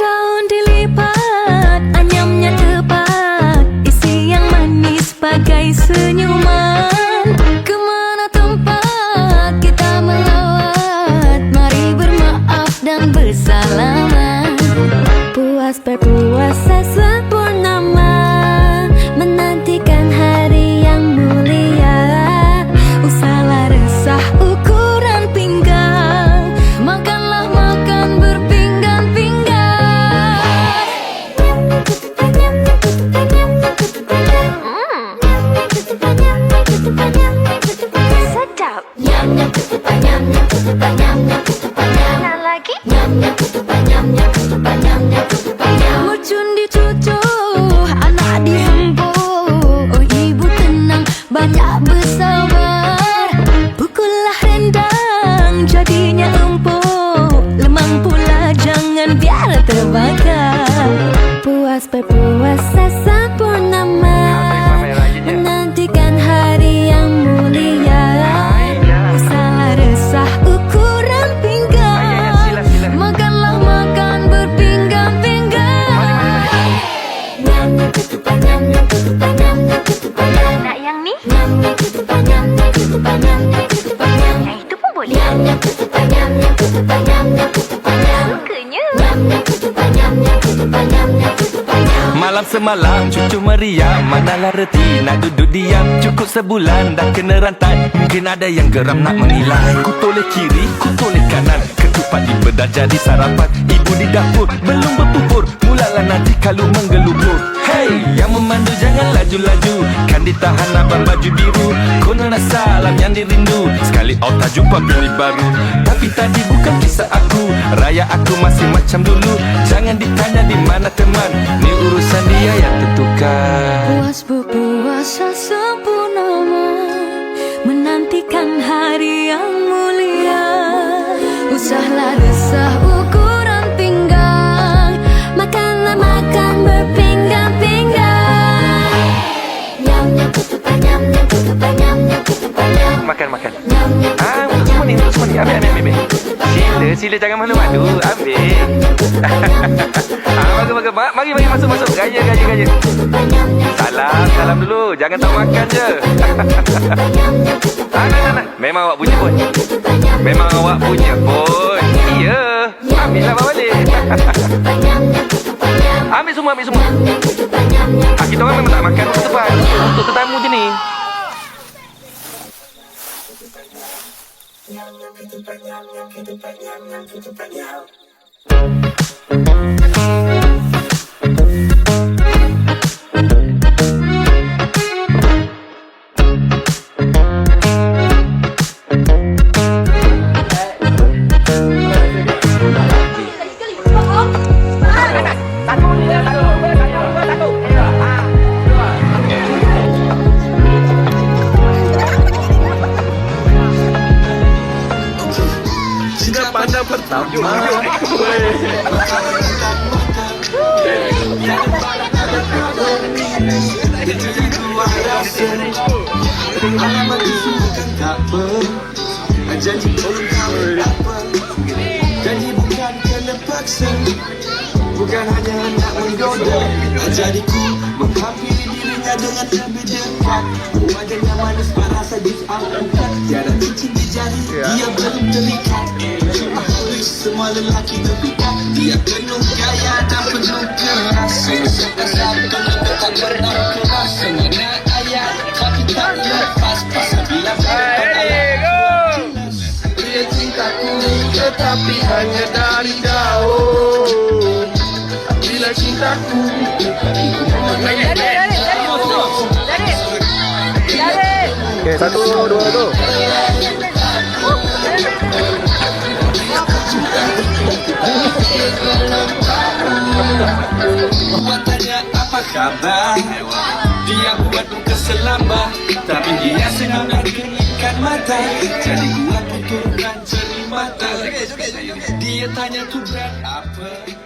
daun dilipat Anyamnya tepat. Isi yang manis bagai senyuman. Ke mana tempat kita melawat? Mari bermaaf dan bersalaman. Puas berpuasa Yum, yum, pussy, pa, yum, yum, pussy, pa, yum. Nyam ketupat nyam Sukanya Nyam nyam. Ketupat nyam nyam ketupat nyam nyam ketupat nyam. Malam semalam cucu meriam Manalah reti. Nak duduk diam Cukup sebulan. Dah kena rantai Mungkin ada yang geram nak menilai. Ku toleh kiri, ku toleh kanan. Ketupat di bedah jadi sarapan. Ibu di dapur belum berpupur Mulalah nanti kalau menggelubur. Hey, yang memandu jangan laju-laju. Kan ditahan abang baju biru. nak salam yang dirindu. Sekali out tak jumpa bini baru. Tapi tadi bukan kisah aku. Raya aku masih macam dulu. Jangan ditanya di mana teman. Ni urusan dia yang tentukan Puas berpuasa sempurnama Menantikan hari yang mulia. Usahlah resah Makan, makan. Ah, semua ni, semua ni. Ambil, ambil, ambil, Sila, sila jangan malu-malu Ambil. Ah, Bagus, bagus Ma- Mari, mari masuk, masuk. Gaya, gaya, gaya. Salam, salam dulu. Jangan tak makan je. Ah, nak, nak, nak. Memang awak punya pun Memang awak punya pun Iya. Ambil lah balik. Ambil semua, ambil semua. Ah, Kita orang memang tak makan Untuk tetamu je ni Thank you. Bukan hanya nak menggoda Jadiku menghampiri dirinya dengan lebih dekat. Wajahnya manis panas sadis angkat Tiada cincin di jari Dia belum terikat semua lelaki terpikat Dia penuh gaya dan penuh kerasa. Sekasar kena tak pernah keras Semana ayat tapi tak lepas-pas Bila berdepan ayat dia cintaku tetapi hanya dari jauh. Bila cintaku Ibu mengenai Okay, satu, dua, tu apa kabar Dia buat muka selamba Tapi dia senang mengeningkan mata. Jadi gua puturkan cermin mata. Dia tanya tu berat apa